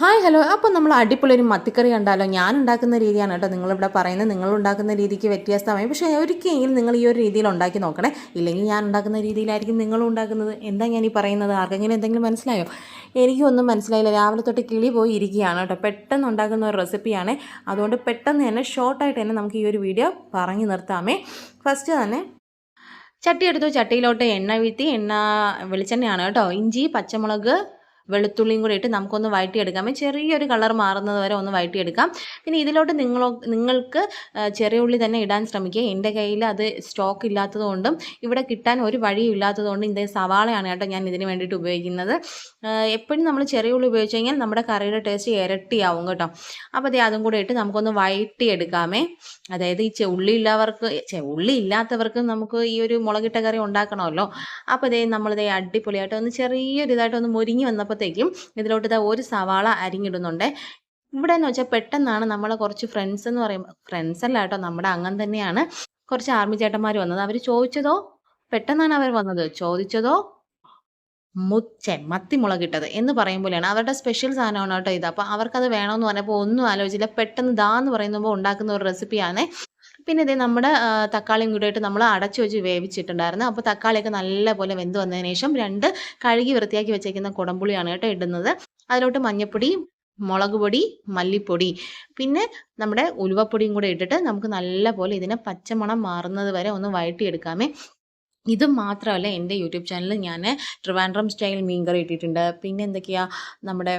Hi hello അപ്പോൾ നമ്മൾ അടിപൊളി ഒരു മത്തിക്കറി കണ്ടാലോ? ഞാൻ ഉണ്ടാക്കുന്ന രീതിയാണ് കേട്ടോ നിങ്ങളിവിടെ പറയുന്നത്. നിങ്ങൾ ഉണ്ടാക്കുന്ന രീതിക്ക് വ്യത്യാസമായി പക്ഷേ ഒരിക്കലെങ്കിലും നിങ്ങൾ ഈ ഒരു രീതിയിൽ ഉണ്ടാക്കി നോക്കണേ. ഇല്ലെങ്കിൽ ഞാൻ ഉണ്ടാക്കുന്ന രീതിയിലായിരിക്കും നിങ്ങളും ഉണ്ടാക്കുന്നത്. എന്താ ഞാൻ ഈ പറയുന്നത്? ആർക്കെങ്കിലും എന്തെങ്കിലും മനസ്സിലായോ? എനിക്കൊന്നും മനസ്സിലായില്ല. രാവിലെ തൊട്ട് കിളി പോയി ഇരിക്കുകയാണ് കേട്ടോ. പെട്ടെന്ന് ഉണ്ടാക്കുന്ന ഒരു റെസിപ്പിയാണ്. അതുകൊണ്ട് പെട്ടെന്ന് തന്നെ ഷോർട്ടായിട്ട് തന്നെ നമുക്ക് ഈ ഒരു വീഡിയോ പറഞ്ഞു നിർത്താമേ. ഫസ്റ്റ് തന്നെ ചട്ടി എടുത്തു. ചട്ടിയിലോട്ട് എണ്ണ വീഴ്ത്തി. എണ്ണ വെളിച്ചെണ്ണയാണ് കേട്ടോ. ഇഞ്ചി പച്ചമുളക് വെളുത്തുള്ളിയും കൂടി ഇട്ട് നമുക്കൊന്ന് വഴറ്റിയെടുക്കാം ചെറിയൊരു കളർ മാറുന്നത് വരെ ഒന്ന് വഴറ്റിയെടുക്കാം പിന്നെ ഇതിലോട്ട് നിങ്ങളോ നിങ്ങൾക്ക് ചെറിയ ഉള്ളി തന്നെ ഇടാൻ ശ്രമിക്കുക. എന്റെ കയ്യിൽ അത് സ്റ്റോക്ക് ഇല്ലാത്തതുകൊണ്ടും ഇവിടെ കിട്ടാൻ ഒരു വഴിയും ഇല്ലാത്തതുകൊണ്ടും ഇതേ സവാളയാണ് കേട്ടോ ഞാൻ ഇതിന് വേണ്ടിയിട്ട് ഉപയോഗിക്കുന്നത്. എപ്പോഴും നമ്മൾ ചെറിയ ഉള്ളി ഉപയോഗിച്ച് കഴിഞ്ഞാൽ നമ്മുടെ കറിയുടെ ടേസ്റ്റ് ഇരട്ടിയാവും കേട്ടോ. അപ്പോൾ അതേ അതും കൂടെ ഇട്ട് നമുക്കൊന്ന് വഴറ്റിയെടുക്കാമേ അതായത് ഈ ഉള്ളി ഇല്ലാവർക്ക് ഉള്ളി ഇല്ലാത്തവർക്ക് നമുക്ക് ഈ ഒരു മുളകിട്ട കറി ഉണ്ടാക്കണമല്ലോ. അപ്പോൾ ഇതേ നമ്മളിതേ അടിപൊളിയായിട്ട് ഒന്ന് ചെറിയൊരു ഇതായിട്ട് ഒന്ന് മുരിങ്ങി വന്നപ്പോഴത്തേക്കും ഇതിലോട്ട് ഇതാ ഒരു സവാള അരിഞ്ഞിടുന്നുണ്ട്. ഇവിടെ എന്ന് വെച്ചാൽ പെട്ടെന്നാണ് നമ്മളെ കുറച്ച് ഫ്രണ്ട്സ് എന്ന് പറയുമ്പോൾ ഫ്രണ്ട്സ് അല്ല കേട്ടോ നമ്മുടെ അങ്ങനെ തന്നെയാണ്. കുറച്ച് ആർമി ചേട്ടന്മാർ വന്നത്. അവർ ചോദിച്ചതോ? പെട്ടെന്നാണ് അവർ വന്നത്. ചോദിച്ചതോ? മുച്ചെ മത്തിമുളകിട്ടത് എന്ന് പറയും പോലെയാണ്. അവരുടെ സ്പെഷ്യൽ സാധനമാണ് കേട്ടോ ഇത്. അപ്പോൾ അവർക്കത് വേണമെന്ന് പറഞ്ഞപ്പോൾ ഒന്നും ആലോചിച്ചില്ല. പെട്ടെന്ന് ദാ എന്ന് പറയുമ്പോൾ ഉണ്ടാക്കുന്ന ഒരു റെസിപ്പിയാണ് പിന്നെ ഇതേ നമ്മുടെ തക്കാളിയും കൂടെ ഇട്ട് നമ്മൾ അടച്ചു വെച്ച് വേവിച്ചിട്ടുണ്ടായിരുന്നു. അപ്പോൾ തക്കാളിയൊക്കെ നല്ലപോലെ വെന്ത് വന്നതിന് ശേഷം രണ്ട് കഴുകി വൃത്തിയാക്കി വെച്ചേക്കുന്ന കുടംപുളിയാണ് കേട്ടോ ഇടുന്നത്. അതിലോട്ട് മഞ്ഞപ്പൊടി മുളക് പൊടി മല്ലിപ്പൊടി. പിന്നെ നമ്മുടെ ഉലുവപ്പൊടിയും കൂടെ ഇട്ടിട്ട് നമുക്ക് നല്ലപോലെ ഇതിനെ പച്ചമണം മാറുന്നത് വരെ ഒന്ന് വഴട്ടിയെടുക്കാമേ ഇത് മാത്രമല്ല എന്റെ യൂട്യൂബ് ചാനലിൽ ഞാൻ ട്രിവാൻഡ്രം സ്റ്റൈൽ മീൻ കറി ഇട്ടിട്ടുണ്ട്. പിന്നെ എന്തൊക്കെയാ നമ്മുടെ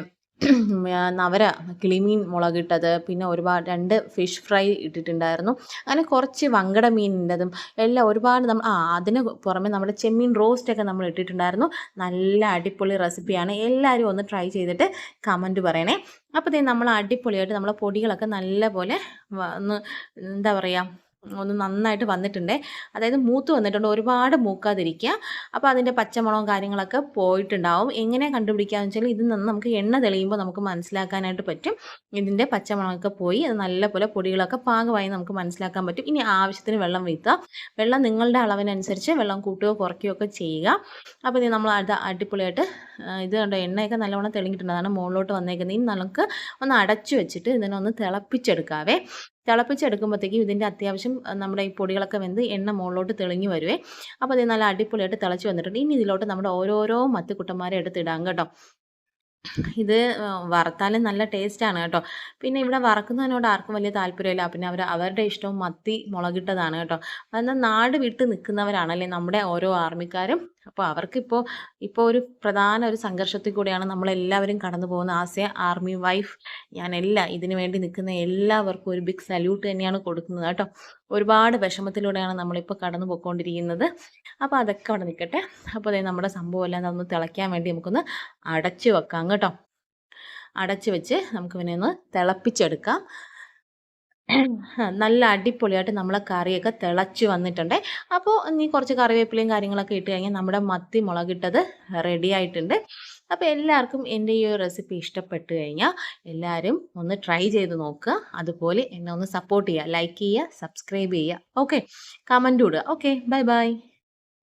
നവര കിളിമീൻ മുളകിട്ടത് പിന്നെ ഒരുപാട് രണ്ട് ഫിഷ് ഫ്രൈ ഇട്ടിട്ടുണ്ടായിരുന്നു. അങ്ങനെ കുറച്ച് വങ്കട മീനിന്റെതും എല്ലാം ഒരുപാട് നമ്മൾ ആ അതിന് പുറമെ നമ്മുടെ ചെമ്മീൻ റോസ്റ്റൊക്കെ നമ്മൾ ഇട്ടിട്ടുണ്ടായിരുന്നു. നല്ല അടിപൊളി റെസിപ്പിയാണ് എല്ലാവരും ഒന്ന് ട്രൈ ചെയ്തിട്ട് കമന്റ് പറയണേ. അപ്പോൾ നമ്മൾ അടിപൊളിയായിട്ട് നമ്മളെ പൊടികളൊക്കെ നല്ല പോലെ ഒന്ന് എന്താ പറയുക ഒന്ന് നന്നായിട്ട് വന്നിട്ടുണ്ട്. അതായത് മൂത്ത് വന്നിട്ടുണ്ട്. ഒരുപാട് മൂക്കാതിരിക്കുക. അപ്പോൾ അതിന്റെ പച്ചമുളകും കാര്യങ്ങളൊക്കെ പോയിട്ടുണ്ടാവും. എങ്ങനെ കണ്ടുപിടിക്കാന്ന് വെച്ചാൽ ഇതിൽ നിന്ന് നമുക്ക് എണ്ണ തെളിയുമ്പോൾ നമുക്ക് മനസ്സിലാക്കാനായിട്ട് പറ്റും. ഇതിന്റെ പച്ചമുളകൊക്കെ പോയി അത് നല്ലപോലെ പൊടികളൊക്കെ പാകമായി നമുക്ക് മനസ്സിലാക്കാൻ പറ്റും. ഇനി ആവശ്യത്തിന് വെള്ളം വീഴ്ത്തുക. വെള്ളം നിങ്ങളുടെ അളവിനനുസരിച്ച് വെള്ളം കൂട്ടുകയോ കുറയ്ക്കുകയോ ഒക്കെ ചെയ്യുക. അപ്പോൾ ഇത് നമ്മൾ അത് അടിപൊളിയായിട്ട് ഇത് കണ്ടോ എണ്ണയൊക്കെ നല്ലവണ്ണം തെളിഞ്ഞിട്ടുണ്ട്. അതാണ് മുകളിലോട്ട് വന്നേക്കുന്നത്. ഇനി നമുക്ക് ഒന്ന് അടച്ചു വെച്ചിട്ട് ഇതിനെ ഒന്ന് തിളപ്പിച്ചെടുക്കാവേ. തിളപ്പിച്ചെടുക്കുമ്പോഴത്തേക്കും ഇതിന്റെ അത്യാവശ്യം നമ്മുടെ ഈ പൊടികളൊക്കെ വെന്ത് എണ്ണ മുകളിലോട്ട് തെളിഞ്ഞു വരുവേ. അപ്പോൾ അത് നല്ല അടിപൊളിയായിട്ട് തിളച്ച് വന്നിട്ടുണ്ട്. ഇനി ഇതിലോട്ട് നമ്മുടെ ഓരോരോ മത്തിക്കുട്ടന്മാരെ എടുത്തിടാം കേട്ടോ. ഇത് വറുത്താലും നല്ല ടേസ്റ്റാണ് കേട്ടോ. പിന്നെ ഇവിടെ വറക്കുന്നതിനോട് ആർക്കും വലിയ താല്പര്യമില്ല. പിന്നെ അവർ അവരുടെ ഇഷ്ടവും മത്തി മുളകിട്ടതാണ് കേട്ടോ. എന്നാൽ നാട് വിട്ട് നിൽക്കുന്നവരാണല്ലേ നമ്മുടെ ഓരോ ആർമിക്കാരും. അപ്പോൾ അവർക്കിപ്പോൾ ഇപ്പോൾ ഒരു പ്രധാന ഒരു സംഘർഷത്തിൽ കൂടിയാണ് നമ്മളെല്ലാവരും കടന്നു പോകുന്ന ആസ് എ ആർമി വൈഫ്. ഞാൻ എല്ലാ ഇതിനു വേണ്ടി നിൽക്കുന്ന എല്ലാവർക്കും ഒരു ബിഗ് സല്യൂട്ട് തന്നെയാണ് കൊടുക്കുന്നത് കേട്ടോ. ഒരുപാട് വിഷമത്തിലൂടെയാണ് നമ്മളിപ്പോൾ കടന്നു പോയിക്കൊണ്ടിരിക്കുന്നത്. അപ്പോൾ അതൊക്കെ അവിടെ നിൽക്കട്ടെ. അപ്പോൾ അതേ നമ്മുടെ സംഭവം എല്ലാം ഒന്ന് തിളയ്ക്കാൻ വേണ്ടി നമുക്കൊന്ന് അടച്ചു വെക്കാം കേട്ടോ. അടച്ചു വെച്ച് നമുക്ക് പിന്നെ ഒന്ന് തിളപ്പിച്ചെടുക്കാം. നല്ല അടിപൊളിയായിട്ട് നമ്മളെ കറിയൊക്കെ തിളച്ച് വന്നിട്ടുണ്ട്. അപ്പോൾ ഇനി കുറച്ച് കറിവേപ്പിലയും കാര്യങ്ങളൊക്കെ ഇട്ട് കഴിഞ്ഞാൽ നമ്മുടെ മത്തി മുളകിട്ടത് റെഡി ആയിട്ടുണ്ട്. അപ്പോൾ എല്ലാവർക്കും എന്റെ ഈ ഒരു റെസിപ്പി ഇഷ്ടപ്പെട്ട് കഴിഞ്ഞാൽ എല്ലാവരും ഒന്ന് ട്രൈ ചെയ്ത് നോക്കുക. അതുപോലെ എന്നെ ഒന്ന് സപ്പോർട്ട് ചെയ്യുക. ലൈക്ക് ചെയ്യുക സബ്സ്ക്രൈബ് ചെയ്യുക. ഓക്കെ കമന്റ് ഇടുക. Okay bye bye